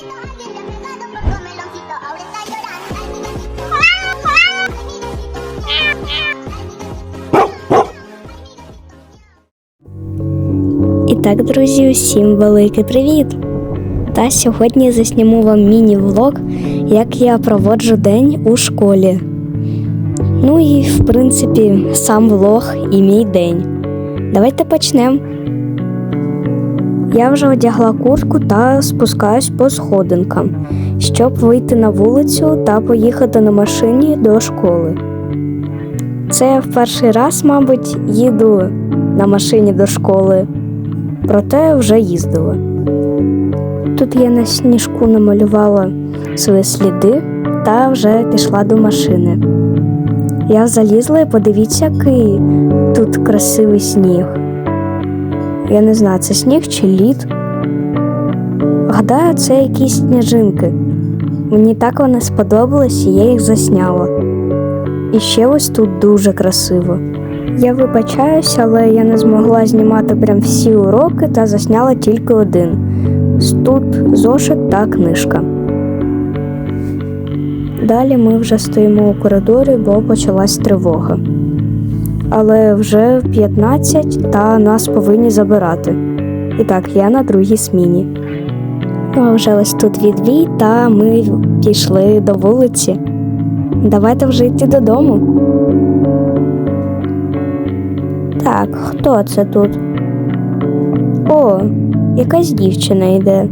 І так, друзі, усім великий привіт! Та сьогодні засніму вам міні-влог, як я проводжу день у школі. Ну і, в принципі, сам влог і мій день. Давайте почнемо. Я вже одягла куртку та спускаюсь по сходинкам, щоб вийти на вулицю та поїхати на машині до школи. Це я в перший раз, мабуть, їду на машині до школи проте вже їздила. Тут я на сніжку намалювала свої сліди та вже пішла до машини. Я залізла і подивіться, який тут красивий сніг. Я не знаю, це сніг чи лід. Гадаю, це якісь сніжинки. Мені так вони сподобались, і я їх засняла. І ще ось тут дуже красиво. Я вибачаюсь, але я не змогла знімати прям всі уроки та засняла тільки один. Тут зошит та книжка. Далі ми вже стоїмо у коридорі, бо почалась тривога. Але вже 15 та нас повинні забирати. І так, я на другій сміні. Ну, вже ось тут відвій, та ми пішли до вулиці. Давайте вже йти додому. Так, хто це тут? О, якась дівчина йде.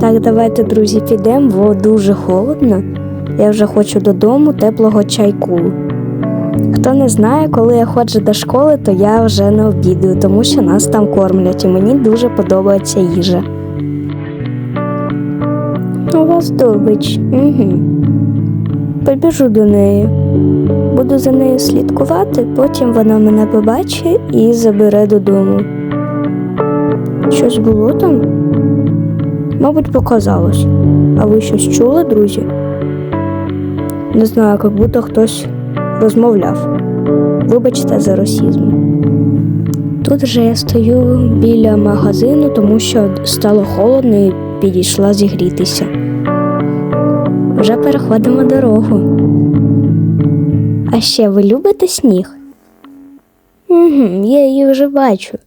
Так, давайте, друзі, підемо, бо дуже холодно. Я вже хочу додому теплого чайку. Хто не знає, коли я ходжу до школи, то я вже не обідаю, тому що нас там кормлять і мені дуже подобається їжа. У вас добич. Угу. Побіжу до неї. Буду за нею слідкувати, потім вона мене побачить і забере додому. Щось було там? Мабуть, показалось. А ви щось чули, друзі? Не знаю, як будто хтось розмовляв. Вибачте за расізм. Тут же я стою біля магазину, тому що стало холодно і підійшла зігрітися. Вже переходимо дорогу. А ще ви любите сніг? Угу, я її вже бачу.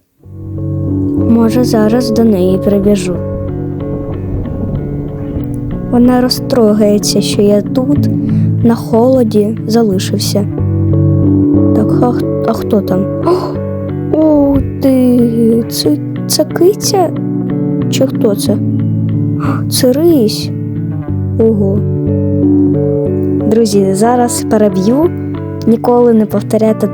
Може, зараз до неї прибіжу. Вона розтрогається, що я тут, на холоді, залишився. Так, а, а хто там? О, ти, це, це киця? Чи хто це? Це рись. Ого. Друзі, зараз переб'ю. Ніколи не повторяйте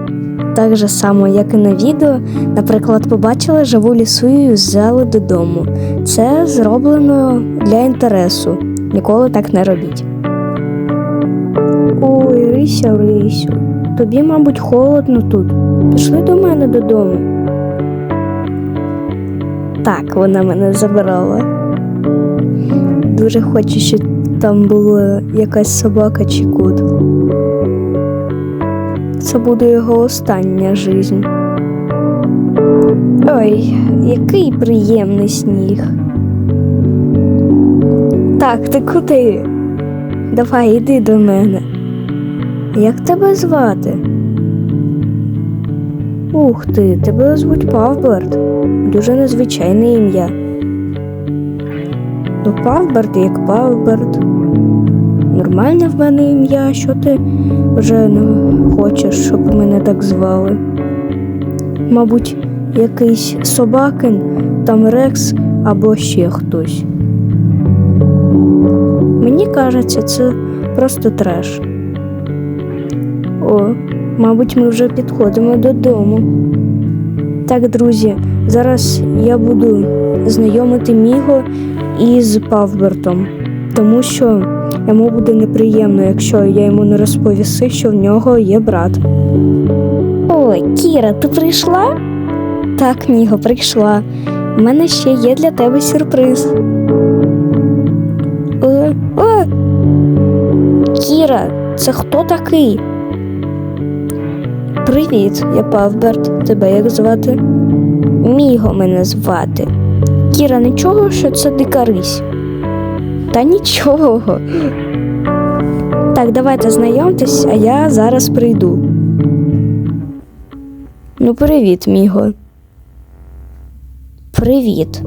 так же само, як і на відео. Наприклад, побачили живу лісу і взяли додому. Це зроблено для інтересу. Ніколи так не робіть. Ой, Рися, Рисю, тобі, мабуть, холодно тут. Пішли до мене додому. Так, вона мене забирала. Дуже хочу, щоб там була якась собака чи кот. Це буде його остання жизнь. Ой, який приємний сніг. Так, ти куди? Давай, іди до мене. Як тебе звати? Ух ти, тебе звуть Павберт. Дуже незвичайне ім'я. Ну, Павберт як Павберт. Нормальне в мене ім'я, що ти вже не хочеш, щоб мене так звали. Мабуть, якийсь собакин, там Рекс або ще хтось. Мені кажеться, це просто треш. О, мабуть, ми вже підходимо додому. Так, друзі, зараз я буду знайомити Міго із Павбертом, тому що йому буде неприємно, якщо я йому не розповіси, що в нього є брат. Ой, Кіра, ти прийшла? Так, Міго, прийшла. У мене ще є для тебе сюрприз. Е, е. Кіра, це хто такий? Привіт, я Павберт. Тебе як звати? Міго мене звати. Кіра, нічого, що це дика рись. Та нічого. Так, давайте знайомтесь, а я зараз прийду. Ну, привіт, Міго. Привіт.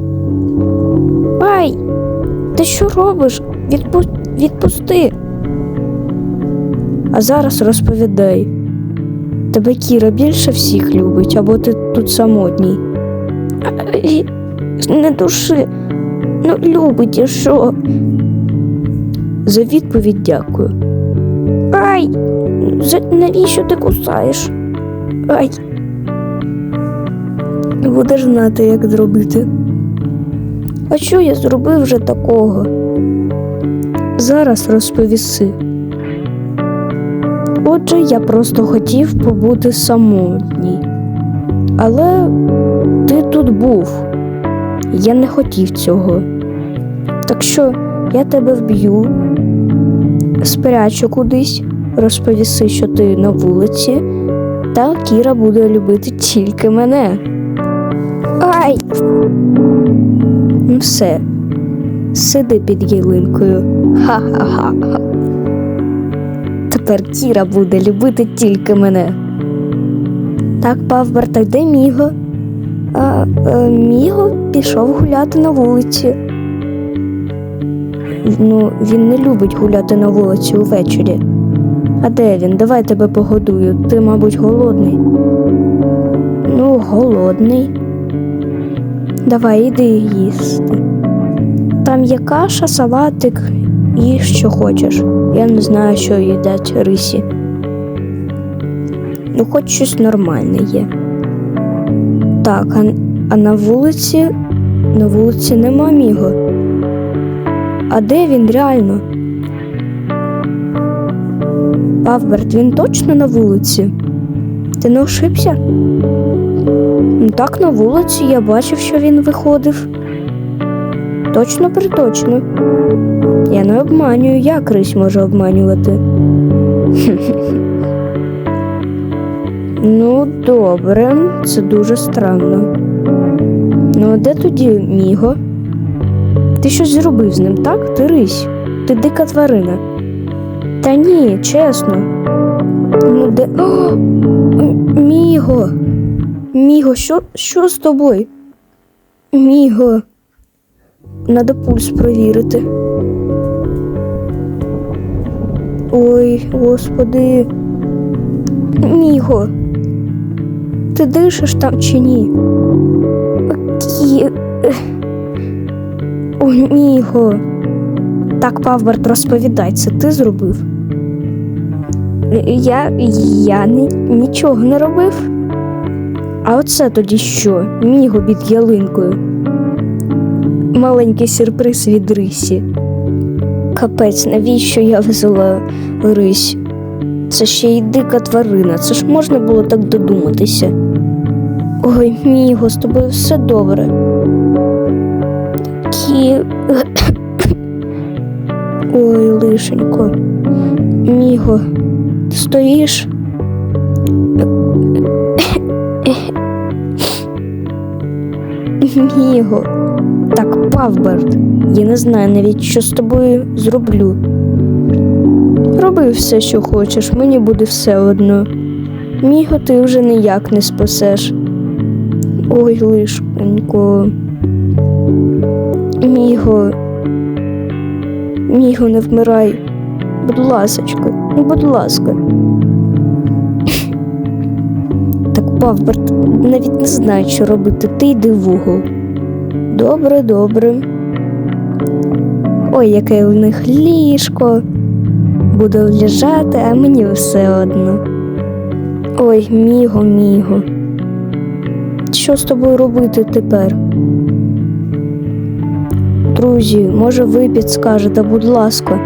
Ай! Ти що робиш? Відпу... Відпусти. А зараз розповідай. Тебе Кіра більше всіх любить, або ти тут самотній. Ай, Не души. Ну, любить і що? За відповідь дякую. Ай! Навіщо ти кусаєш? Ай. Будеш знати, як зробити. А що я зробив вже такого? Зараз розповіси. Отже, я просто хотів побути самотній. Але ти тут був. Я не хотів цього. Так що я тебе вб'ю, спрячу кудись, розповіси, що ти на вулиці, та Кіра буде любити тільки мене. Ай! Ну все, сиди під ялинкою. Ха-ха-ха. Тепер Кіра буде любити тільки мене. Так, Павбер, так де Міго? А, е, Міго пішов гуляти на вулиці. Ну, він не любить гуляти на вулиці увечері. А де він? Давай тебе погодую. Ти, мабуть, голодний. Ну, голодний. Давай, іди їсти. Там є каша, салатик і що хочеш. Я не знаю, що їдять рисі. Ну, хоч щось нормальне є. Так, а, а на вулиці. На вулиці нема міго. А де він реально? Павберт, він точно на вулиці? Ти не ошибся? Ну так, на вулиці я бачив, що він виходив. Точно приточно. Я не обманюю, як рись може обманювати. Ну, добре, це дуже странно. Ну, а де тоді Міго? Ти щось зробив з ним, так? Ти рись, ти дика тварина. Та ні, чесно. Ну, де. О! Міго! Міго, що, що з тобою? Міго. Надо пульс провірити. Ой, господи. Міго. Ти дишиш там чи ні? Кі... Ой, Міго. Так, Павберт, розповідай, це ти зробив? Я, я ні, нічого не робив. А оце тоді що? Міго під ялинкою. Маленький сюрприз від Рисі. Капець, навіщо я везла Рись? Це ще й дика тварина, це ж можна було так додуматися. Ой, Міго, з тобою все добре. Кі. Ой, лишенько. Міго, ти стоїш? Міго. Так, Павберт, я не знаю навіть, що з тобою зроблю. Роби все, що хочеш, мені буде все одно. Міго ти вже ніяк не спасеш. Ой, лишенько. Міго. Міго, не вмирай. Будь ласочка, ну будь ласка. Так, Павберт, навіть не знаю, що робити. Ти йди в угол. Добре, добре. Ой, яке у них ліжко. Буду лежати, а мені все одно. Ой, міго, міго. Що з тобою робити тепер? Друзі, може ви підскажете, будь ласка,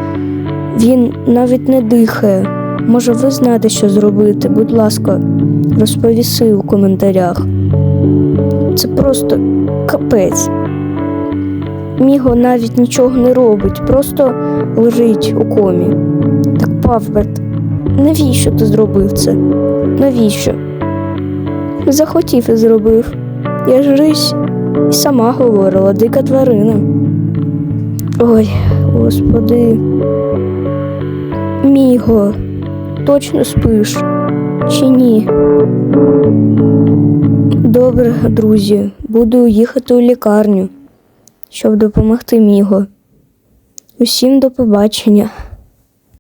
він навіть не дихає. Може, ви знаєте, що зробити? Будь ласка, розповіси у коментарях. Це просто капець. Міго навіть нічого не робить, просто лежить у комі. Так, Павберт, навіщо ти зробив це? Навіщо? Захотів і зробив. Я ж рись, І сама говорила, дика тварина. Ой, господи. Міго, точно спиш? Чи ні? Добре, друзі, буду їхати у лікарню, щоб допомогти Міго. Усім до побачення.